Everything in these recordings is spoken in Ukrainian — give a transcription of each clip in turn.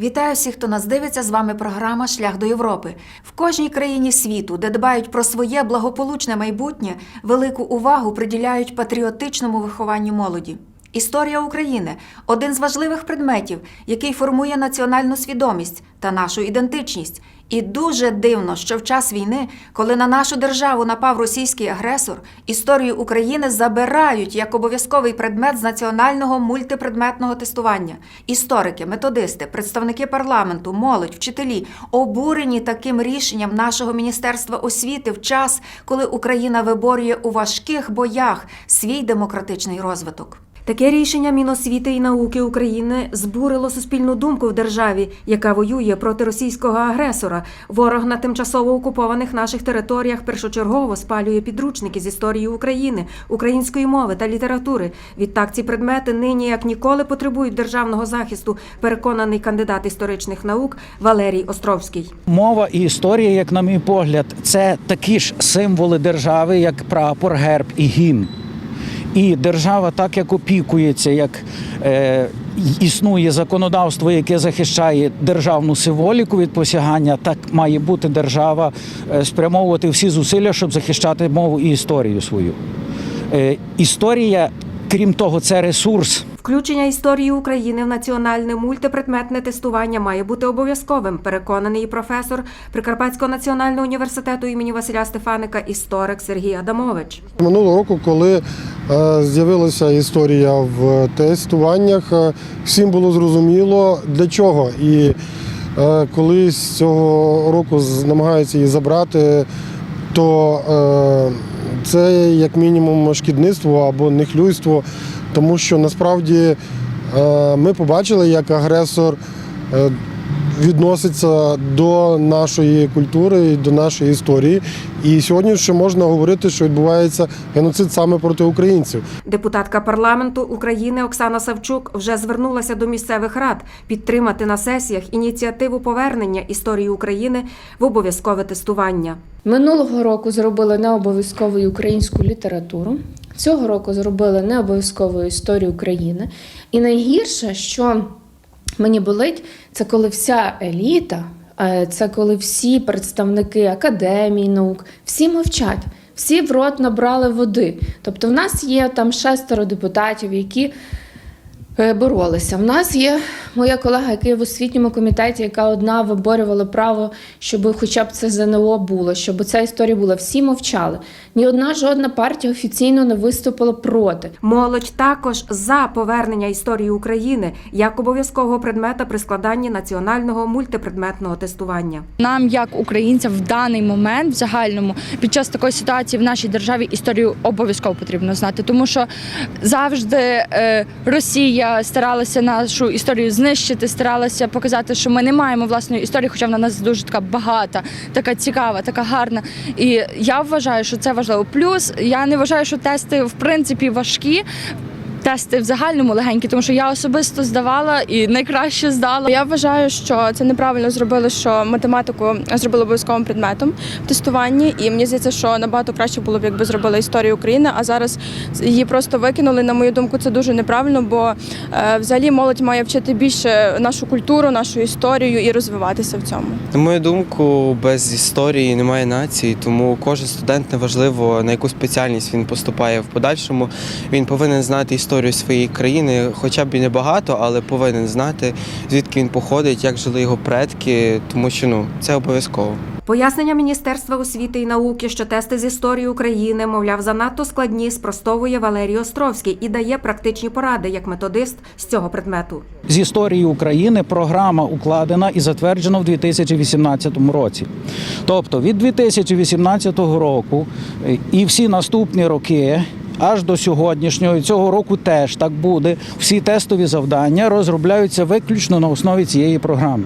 Вітаю всіх, хто нас дивиться. З вами програма Шлях до Європи. В кожній країні світу, де дбають про своє благополучне майбутнє, велику увагу приділяють патріотичному вихованню молоді. Історія України один з важливих предметів, який формує національну свідомість та нашу ідентичність. І дуже дивно, що в час війни, коли на нашу державу напав російський агресор, історію України забирають як обов'язковий предмет з національного мультипредметного тестування. Історики, методисти, представники парламенту, молодь, вчителі обурені таким рішенням нашого міністерства освіти в час, коли Україна виборює у важких боях свій демократичний розвиток. Таке рішення Міносвіти і науки України збурило суспільну думку в державі, яка воює проти російського агресора. Ворог на тимчасово окупованих наших територіях першочергово спалює підручники з історії України, української мови та літератури. Відтак ці предмети нині як ніколи потребують державного захисту. Переконаний кандидат історичних наук Валерій Островський. Мова і історія, як на мій погляд, це такі ж символи держави, як прапор, герб і гімн. І держава, так як опікується, як е, існує законодавство, яке захищає державну символіку від посягання, так має бути держава е, спрямовувати всі зусилля, щоб захищати мову і історію свою. Е, історія, крім того, це ресурс. Включення історії України в національне мультипредметне тестування має бути обов'язковим. Переконаний професор Прикарпатського національного університету імені Василя Стефаника, історик Сергій Адамович. Минулого року, коли е, з'явилася історія в тестуваннях, е, всім було зрозуміло для чого. І е, коли з цього року намагаються її забрати, то це як мінімум шкідництво або нехлюйство, тому що насправді е, ми побачили, як агресор. е, Відноситься до нашої культури і до нашої історії. І сьогодні ще можна говорити, що відбувається геноцид саме проти українців. Депутатка парламенту України Оксана Савчук вже звернулася до місцевих рад підтримати на сесіях ініціативу повернення історії України в обов'язкове тестування. Минулого року зробили необов'язкову українську літературу. Цього року зробили необов'язкову історію України. І найгірше, що мені болить, це коли вся еліта, е, це коли всі представники академії наук, всі мовчать, всі в рот набрали води. Тобто, в нас є там шестеро депутатів, які е, боролися. В нас є моя колега, яка в освітньому комітеті, яка одна виборювала право, щоб хоча б це ЗНО було, щоб ця історія була. Всі мовчали. Ні одна жодна партія офіційно не виступила проти. Молодь також за повернення історії України як обов'язкового предмета при складанні національного мультипредметного тестування. Нам, як українцям, в даний момент в загальному під час такої ситуації в нашій державі історію обов'язково потрібно знати, тому що завжди е, Росія старалася нашу історію знищити, старалася показати, що ми не маємо власної історії, хоча вона нас дуже така багата, така цікава, така гарна. І я вважаю, що це важливо. Плюс я не вважаю, що тести в принципі важкі. Тести в загальному легенькі, тому що я особисто здавала і найкраще здала. Я вважаю, що це неправильно зробили, що математику зробили обов'язковим предметом в тестуванні. І мені здається, що набагато краще було б, якби зробили історію України, а зараз її просто викинули. На мою думку, це дуже неправильно, бо е, взагалі молодь має вчити більше нашу культуру, нашу історію і розвиватися в цьому. На мою думку, без історії немає нації, тому кожен студент неважливо на яку спеціальність він поступає в подальшому. Він повинен знати історію своєї країни, хоча б і не багато, але повинен знати звідки він походить, як жили його предки, тому що ну це обов'язково. Пояснення Міністерства освіти і науки, що тести з історії України, мовляв, занадто складні, спростовує Валерій Островський і дає практичні поради як методист з цього предмету. з історії України програма укладена і затверджена в 2018 році. Тобто від 2018 року е, і всі наступні роки. Аж до сьогоднішнього і цього року теж так буде. Всі тестові завдання розробляються виключно на основі цієї програми.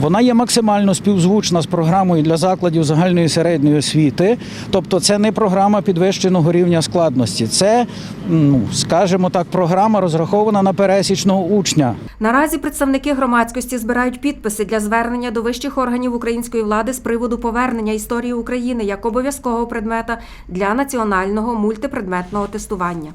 Вона є максимально співзвучна з програмою для закладів загальної середньої освіти. Тобто, це не програма підвищеного рівня складності, це, ну скажімо так, програма розрахована на пересічного учня. Наразі представники громадськості збирають підписи для звернення до вищих органів української влади з приводу повернення історії України як обов'язкового предмета для національного мультипредметного тестування.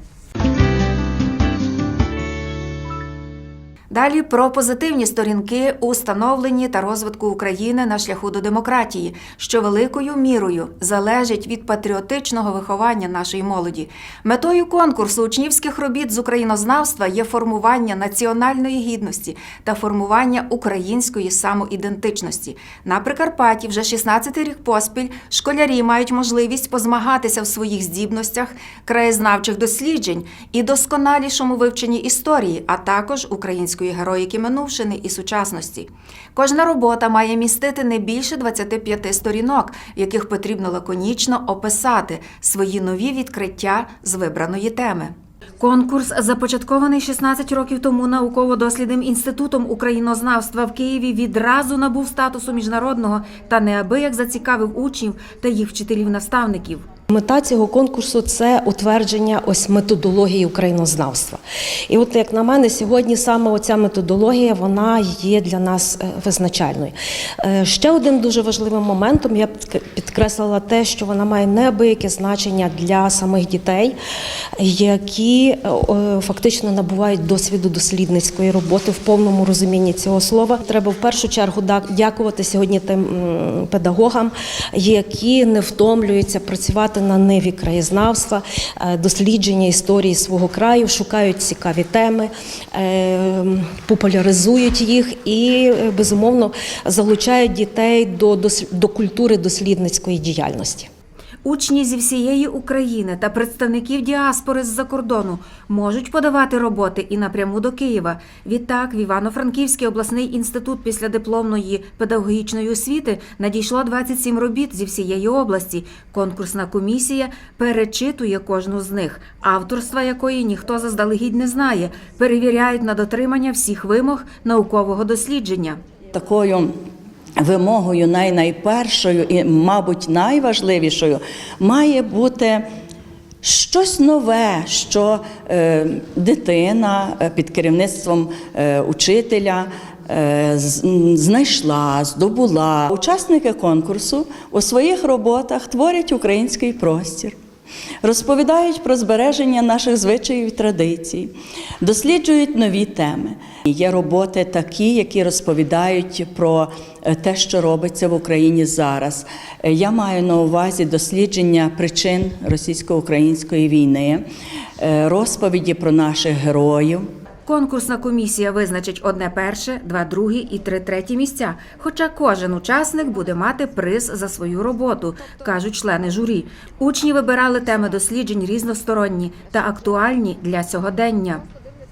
Далі про позитивні сторінки у становленні та розвитку України на шляху до демократії, що великою мірою залежить від патріотичного виховання нашої молоді. Метою конкурсу учнівських робіт з українознавства є формування національної гідності та формування української самоідентичності. На Прикарпатті вже 16-й рік поспіль школярі мають можливість позмагатися в своїх здібностях, краєзнавчих досліджень і досконалішому вивченні історії, а також української героїки минувшини і сучасності. Кожна робота має містити не більше 25 сторінок, яких потрібно лаконічно описати свої нові відкриття з вибраної теми. Конкурс, започаткований 16 років тому науково-дослідним інститутом українознавства в Києві, відразу набув статусу міжнародного та неабияк зацікавив учнів та їх вчителів-наставників. Мета цього конкурсу це утвердження ось методології українознавства. І от як на мене, сьогодні саме оця методологія вона є для нас е, визначальною. Е, Ще один дуже важливим моментом я підкреслила те, що вона має неабияке значення для самих дітей, які е, фактично набувають досвіду дослідницької роботи в повному розумінні цього слова. Треба в першу чергу дякувати сьогодні тим педагогам, які не втомлюються працювати на ниві краєзнавства, е, дослідження історії свого краю, шукають цікаві теми, е, популяризують їх і е, безумовно залучають дітей до, до культури дослідницької діяльності. Учні зі всієї України та представників діаспори з-за кордону можуть подавати роботи і напряму до Києва. Відтак, в Івано-Франківський обласний інститут післядипломної педагогічної освіти надійшло 27 робіт зі всієї області. Конкурсна комісія перечитує кожну з них, авторства якої ніхто заздалегідь не знає. Перевіряють на дотримання всіх вимог наукового дослідження. такою вимогою най- найпершою і, мабуть, найважливішою має бути щось нове, що е, дитина е, під керівництвом е, учителя. е, Знайшла, здобула. Учасники конкурсу у своїх роботах творять український простір, розповідають про збереження наших звичаїв і традицій, досліджують нові теми. Є роботи такі, які розповідають про е, те, що робиться в Україні зараз. Е, Я маю на увазі дослідження причин російсько-української війни, е, розповіді про наших героїв. Конкурсна комісія визначить одне перше, два другі і три треті місця. Хоча кожен учасник буде мати приз за свою роботу, кажуть члени журі. Учні вибирали теми досліджень різносторонні та актуальні для сьогодення.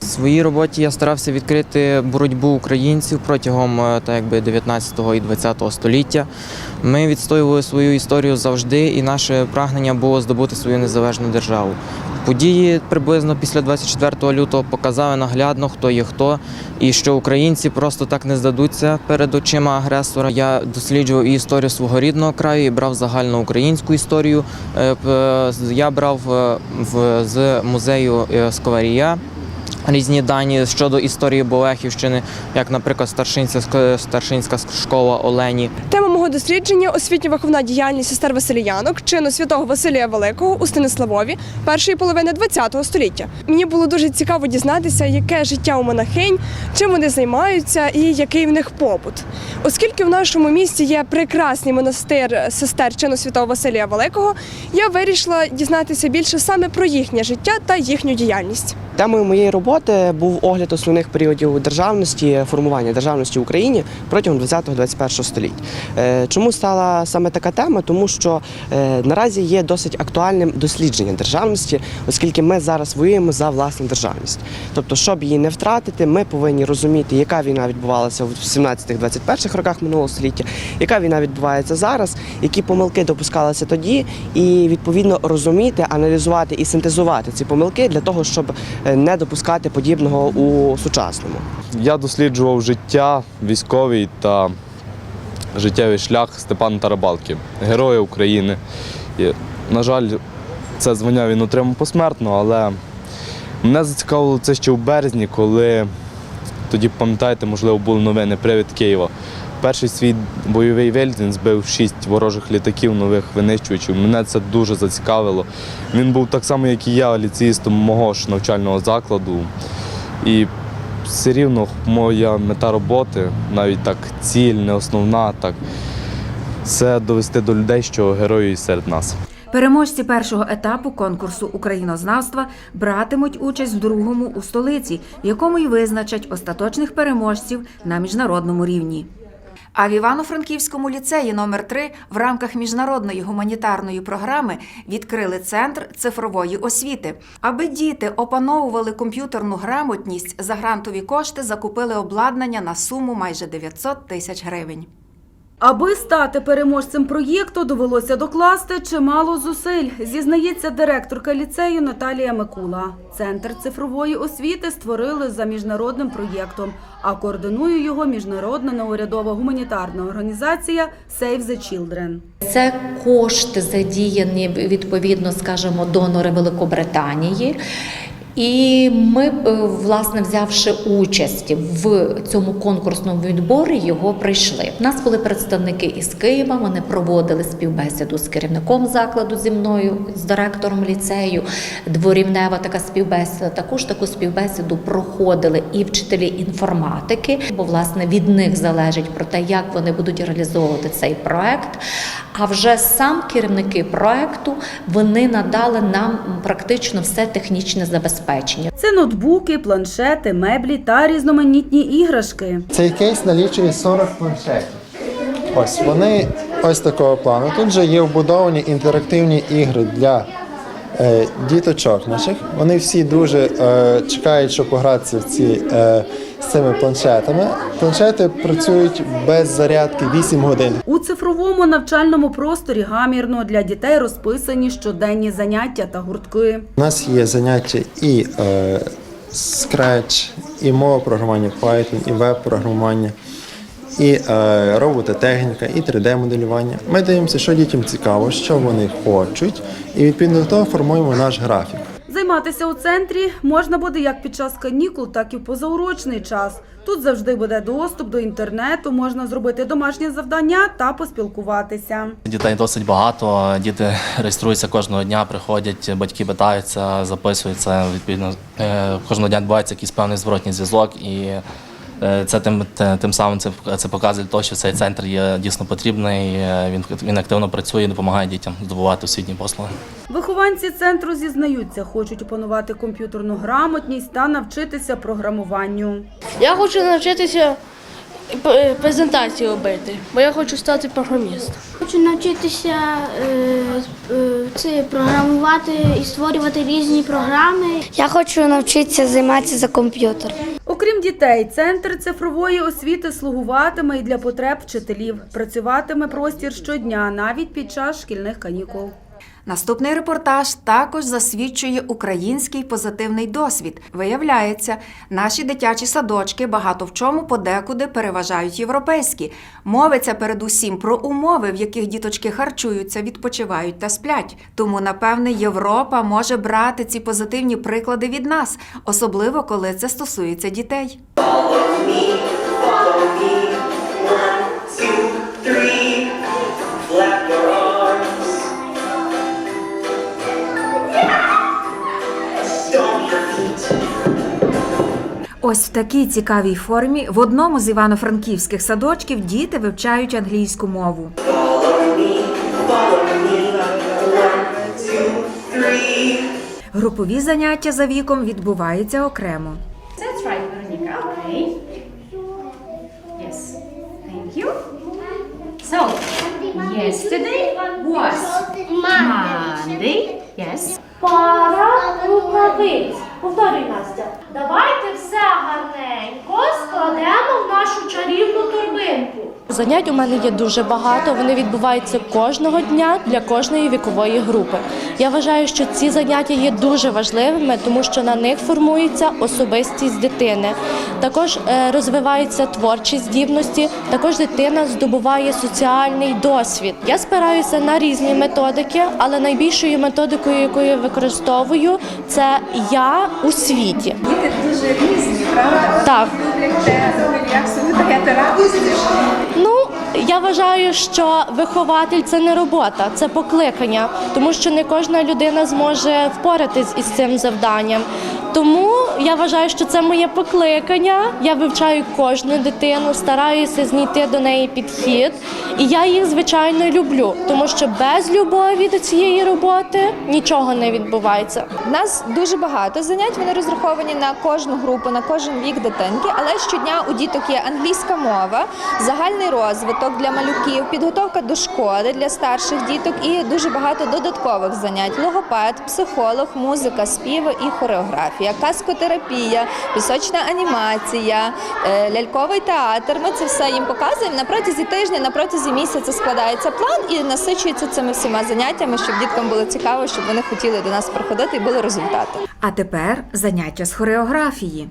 В своїй роботі я старався відкрити боротьбу українців протягом е, так якби 19 і 20 століття. Ми відстоювали свою історію завжди, і наше прагнення було здобути свою незалежну державу. Події приблизно після 24 лютого показали наглядно, хто є хто, і що українці просто так не здадуться перед очима агресора. Я досліджував і історію свого рідного краю, і брав загальну українську історію. Е, Я брав е, в з музею Сковарія різні дані щодо історії Болехівщини, як, наприклад, старшинська, старшинська школа Олені. Тема мого дослідження освітньо-виховна діяльність сестер Василіянок, чину святого Василія Великого у Станиславові першої половини ХХ століття. Мені було дуже цікаво дізнатися, яке життя у монахинь, чим вони займаються і який в них побут. Оскільки в нашому місті є прекрасний монастир сестер чину святого Василія Великого, я вирішила дізнатися більше саме про їхнє життя та їхню діяльність. Темою моєї роботи був огляд основних періодів державності, формування державності в Україні протягом 20-21 століть. Е, Чому стала саме така тема? Тому що е, наразі є досить актуальним дослідження державності, оскільки ми зараз воюємо за власну державність. Тобто, щоб її не втратити, ми повинні розуміти, яка війна відбувалася в 17-21 роках минулого століття, яка війна відбувається зараз, які помилки допускалися тоді, і відповідно розуміти, аналізувати і синтезувати ці помилки для того, щоб е, не допускати подібного у сучасному. Я досліджував життя військовий та життєвий шлях Степана Тарабалки, героя України. І, на жаль, це звання він отримав посмертно, але мене зацікавило це ще в березні, коли тоді, пам'ятаєте, можливо, були новини Привід Києва. Перший свій бойовий вильт він збив шість ворожих літаків, нових винищувачів. Мене це дуже зацікавило. Він був так само, як і я, ліцеїстом мого ж навчального закладу. І все рівно моя мета роботи, навіть так ціль, не основна, так це довести до людей, що герої серед нас. Переможці першого етапу конкурсу українознавства братимуть участь в другому у столиці, в якому й визначать остаточних переможців на міжнародному рівні. А в Івано-Франківському ліцеї номер 3 в рамках міжнародної гуманітарної програми відкрили центр цифрової освіти. Аби діти опановували комп'ютерну грамотність за грантові кошти, закупили обладнання на суму майже 900 тисяч гривень. Аби стати переможцем проєкту, довелося докласти чимало зусиль, зізнається директорка ліцею Наталія Микула. Центр цифрової освіти створили за міжнародним проєктом, а координує його міжнародна неурядова гуманітарна організація Save the Children. Це кошти задіяні відповідно, скажімо, донори Великобританії. І ми, е, власне, взявши участь в цьому конкурсному відборі, його прийшли. У нас були представники із Києва. Вони проводили співбесіду з керівником закладу зі мною, з директором ліцею. Дворівнева така співбесіда. Також таку співбесіду проходили і вчителі інформатики, бо власне від них залежить про те, як вони будуть реалізовувати цей проект. А вже сам керівники проекту вони надали нам практично все технічне забезпечення. Це ноутбуки, планшети, меблі та різноманітні іграшки. Цей кейс налічує 40 планшетів. Ось вони ось такого плану. Тут же є вбудовані інтерактивні ігри для е, діточок наших. Вони всі дуже е, чекають, щоб погратися в ці, е, з цими планшетами. Планшети працюють без зарядки 8 годин. У цифровому навчальному просторі гамірно для дітей розписані щоденні заняття та гуртки. У нас є заняття і е, Scratch, і мова програмування Python, і веб-програмування, і е, робототехніка, і 3D-моделювання. Ми дивимося, що дітям цікаво, що вони хочуть, і відповідно до того формуємо наш графік. Займатися у центрі можна буде як під час канікул, так і в позаурочний час. Тут завжди буде доступ до інтернету, можна зробити домашні завдання та поспілкуватися. Дітей досить багато. Діти реєструються кожного дня, приходять, батьки питаються, записуються. Відповідно, е, кожного дня відбувається якийсь певний зворотній зв'язок, і це тим, тим самим це, це показує те, що цей центр є дійсно потрібний. е, Він він активно працює, допомагає дітям здобувати освітні послуги. Вихованці центру зізнаються, хочуть опанувати комп'ютерну грамотність та навчитися програмуванню. Я хочу навчитися п- презентації робити, бо я хочу стати програмістом. Хочу навчитися е, е, це програмувати і створювати різні програми. Я хочу навчитися займатися за комп'ютером. Окрім дітей, центр цифрової освіти слугуватиме і для потреб вчителів. Працюватиме простір щодня, навіть під час шкільних канікул. Наступний репортаж також засвідчує український позитивний досвід. Виявляється, наші дитячі садочки багато в чому подекуди переважають європейські. Мовиться передусім про умови, в яких діточки харчуються, відпочивають та сплять. Тому, напевне, Європа може брати ці позитивні приклади від нас, особливо коли це стосується дітей. Ось в такій цікавій формі в одному з івано-франківських садочків діти вивчають англійську мову. Групові заняття за віком відбуваються окремо. That's right, Veronica. Okay. Yes. Thank you. So, yesterday was Monday. Yes. Пара рукавиць. Повторюй, Настя. Давайте все гарненько складемо в нашу чарівну торбинку. Занять у мене є дуже багато. Вони відбуваються кожного дня для кожної вікової групи. Я вважаю, що ці заняття є дуже важливими, тому що на них формується особистість дитини. Також е, розвиваються творчі здібності. Також дитина здобуває соціальний досвід. Я спираюся на різні методики, але найбільшою методикою, яку я використовую, це я у світі. Діти дуже різні, правда? Так. Як собі таке ти радості. Ну, я вважаю, що вихователь це не робота, це покликання, тому що не кожна людина зможе впоратись із цим завданням. Тому я вважаю, що це моє покликання. Я вивчаю кожну дитину, стараюся знайти до неї підхід. І я їх, звичайно, люблю, тому що без любові до цієї роботи нічого не відбувається. У нас дуже багато занять. Вони розраховані на кожну групу, на кожен вік дитинки. Але щодня у діток є англійська мова, загальний розвиток для малюків, підготовка до школи для старших діток і дуже багато додаткових занять: логопед, психолог, музика, співи і хореографія, каскотерапія, пісочна анімація, е, ляльковий театр. Ми це все їм показуємо на протязі тижня, на протязі місяця складається план і насичується цими всіма заняттями, щоб діткам було цікаво, щоб вони хотіли до нас приходити і були результати. А тепер заняття з хореографії.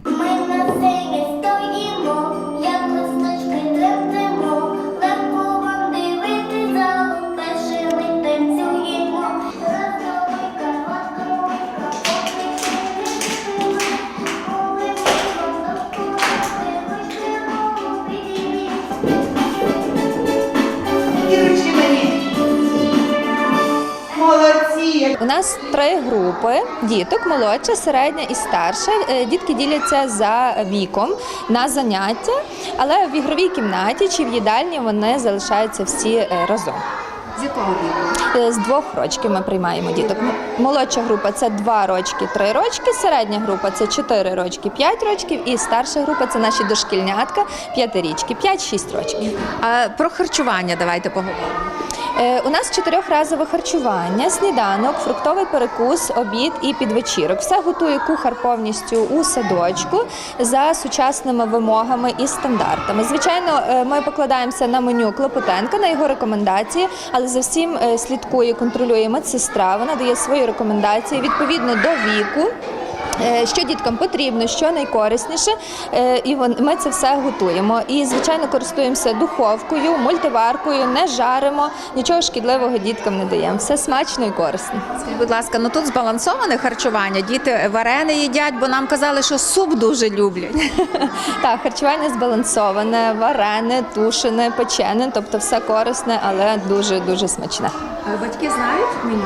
Нас три групи діток: молодша, середня і старша. Е, Дітки діляться за віком на заняття, але в ігровій кімнаті чи в їдальні вони залишаються всі е, разом. З якого віку? З двох рочків ми приймаємо діток. Молодша група це два рочки, три рочки, середня група це чотири рочки, п'ять рочків, і старша група це наші дошкільнятка, п'ятирічки, п'ять-шість рочків. А про харчування давайте поговоримо. Е, У нас чотирьохразове харчування, сніданок, фруктовий перекус, обід і підвечірок. Все готує кухар повністю у садочку за сучасними вимогами і стандартами. Звичайно, е, ми покладаємося на меню Клопотенка, на його рекомендації, але за всім е, слідкує, контролює медсестра. Вона дає свої рекомендації відповідно до віку. Е, Що діткам потрібно, що найкорисніше, е, і ми це все готуємо. І звичайно користуємося духовкою, мультиваркою, не жаримо, нічого шкідливого діткам не даємо. Все смачно і корисно. Скажіть, будь ласка, ну тут збалансоване харчування. Діти варени їдять, бо нам казали, що суп дуже люблять. Так, харчування збалансоване, варене, тушене, печене, тобто все корисне, але дуже дуже смачне. Батьки знають меню?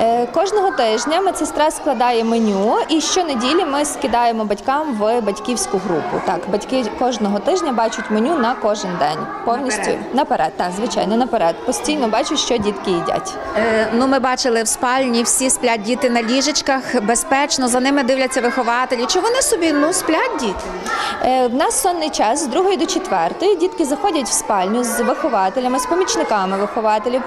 Е, Кожного тижня медсестра складає меню, і щонеділі ми скидаємо батькам в батьківську групу. Так, батьки кожного тижня бачать меню на кожен день. Повністю Наперед? наперед, так, звичайно, наперед. Постійно бачу, що дітки їдять. Е, ну, ми бачили в спальні, всі сплять діти на ліжечках, безпечно, за ними дивляться вихователі. Чи вони собі ну сплять діти? Е, В нас сонний час з 2 до 4. Дітки заходять в спальню з вихователями, з помічниками вихователів,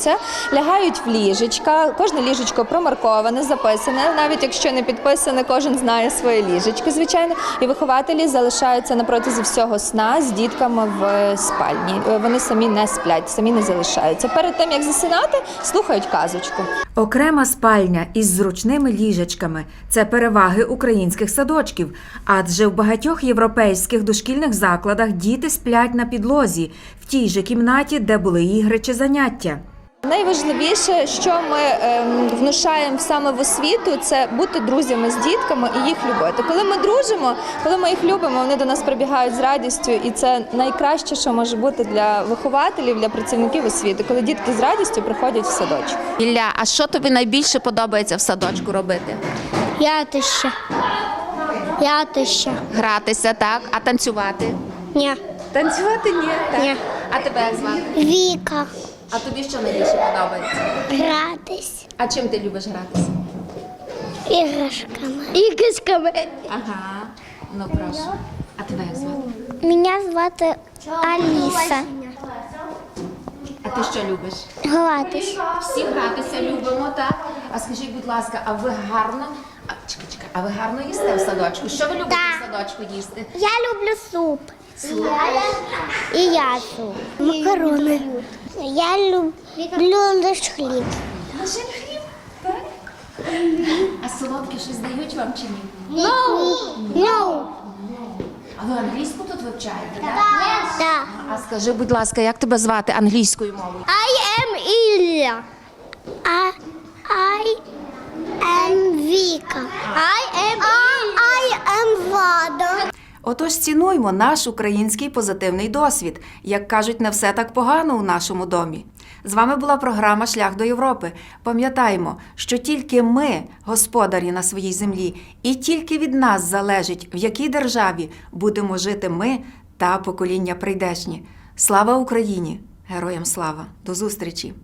переодягаються, лягають в ліжечка. Кожне ліжечко промарковане, записане. Навіть якщо не підписане, кожен знає своє ліжечко, звичайно. І вихователі залишаються на протязі всього сна з дітками в спальні. Е, Вони самі не сплять, самі не залишаються. Перед тим як засинати, слухають казочку. Окрема спальня із зручними ліжечками це переваги українських садочків, адже в багатьох європейських дошкільних закладах діти сплять на підлозі в тій же кімнаті, де були ігри чи заняття. Найважливіше, що ми ем, внушаємо саме в освіту, це бути друзями з дітками і їх любити. Коли ми дружимо, коли ми їх любимо, вони до нас прибігають з радістю, і це найкраще, що може бути для вихователів, для працівників освіти, коли дітки з радістю приходять в садочок. Ілля, а що тобі найбільше подобається в садочку робити? Ятище. Ятище. Гратися, так, а танцювати? Ні. Танцювати ні. Так. Ні. А тебе як звати? Віка. А тобі що найбільше подобається? Гратись. А чим ти любиш гратися? Іграшками. Іграшками. Ага, ну прошу. А тебе як звати? Мене звати Аліса. А ти що любиш? Гратись. Всі гратися любимо, так? А скажіть, будь ласка, а ви гарно. А, чекай, чекай, а ви гарно їсте в садочку? Що ви любите в садочку їсти? Я люблю суп. І я суп. Макарони. Я люблю лише хліб. Лише хліб, так? А солодке щось дають вам чи ні? No. No. А ви англійську тут вивчаєте, так? Так. А скажи, будь ласка, як тебе звати англійською мовою? I am Ілля. I, I am Віка. I am I am Влада. Отож цінуймо наш український позитивний досвід. Як кажуть, не все так погано у нашому домі. З вами була програма Шлях до Європи. Пам'ятаймо, що тільки ми господарі на своїй землі, і тільки від нас залежить, в якій державі будемо жити ми та покоління прийдешні. Слава Україні! Героям слава! До зустрічі!